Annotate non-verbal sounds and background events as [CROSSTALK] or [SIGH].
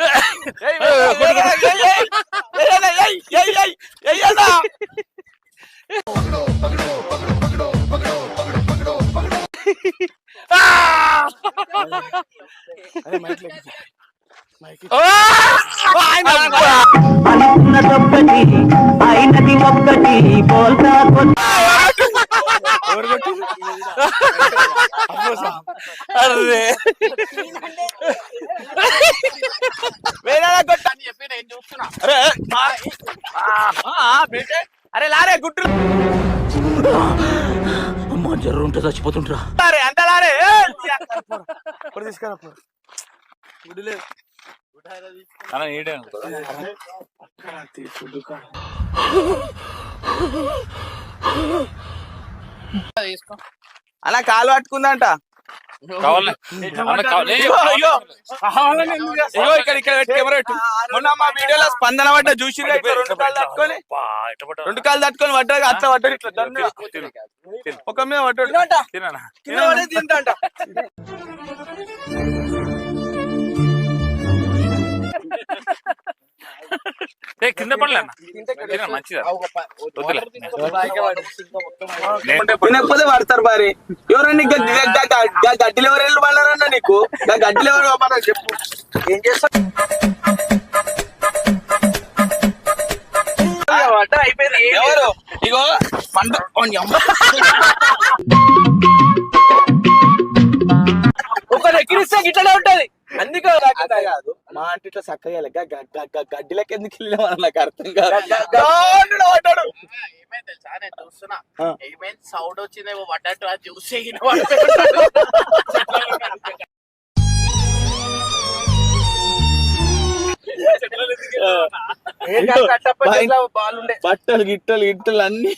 [LAUGHS] అనుకున్నదొక్కటి అయినది ఒక్కటి బోల్తా అరే వేరే కొట్ట. అరే అరే లారే గుట్టు అమ్మా జర్రు ఉంటే చచ్చిపోతుంటరా అంత లారే ఇప్పుడు తీసుకురా పో. గుడ్డు లేదు. అలా నీడే అలా కాలు పట్టుకుందంట. ఇక్కడ ఇక్కడ పెట్టి కెమెరా పెట్టు. మొన్న మా వీడియోలో స్పందన పడ్డ చూసి రెండు కాళ్ళు తట్టుకొని రెండు కాళ్ళు తట్టుకొని పడ్డారు అట్లా పడ్డారు ఇట్లా. ఒక మీద పడ్డాడు. తిననా? [LAUGHS] కింద పడలే తినకపోతే పడతారు మరి. ఎవరన్నా గ- గడ్డిలో ఎవరు వెళ్ళి పడారన్నా నీకు? గడ్డిలో ఎవరు చెప్పు. ఏం చేస్తా? ఎవరు? ఇగో పంట. ఒకరు ఎక్కిరిస్తే గిట్లనే ఉంటది. అందుకే కాదు మా అంటే ఇట్లా చక్కగా వెళ్ళ. గ- గ- గ- గ- గడ్డిలోకి ఎందుకు వెళ్ళినా నాకు అర్థం కాదు. ఏమైంది తెలుసా నేను చూస్తున్నా ఆ. ఏమైంది సౌండ్ వచ్చిందేమో పడ్డట్టు అది చూసి బట్టలు గిట్టలు గిట్టలు అన్ని.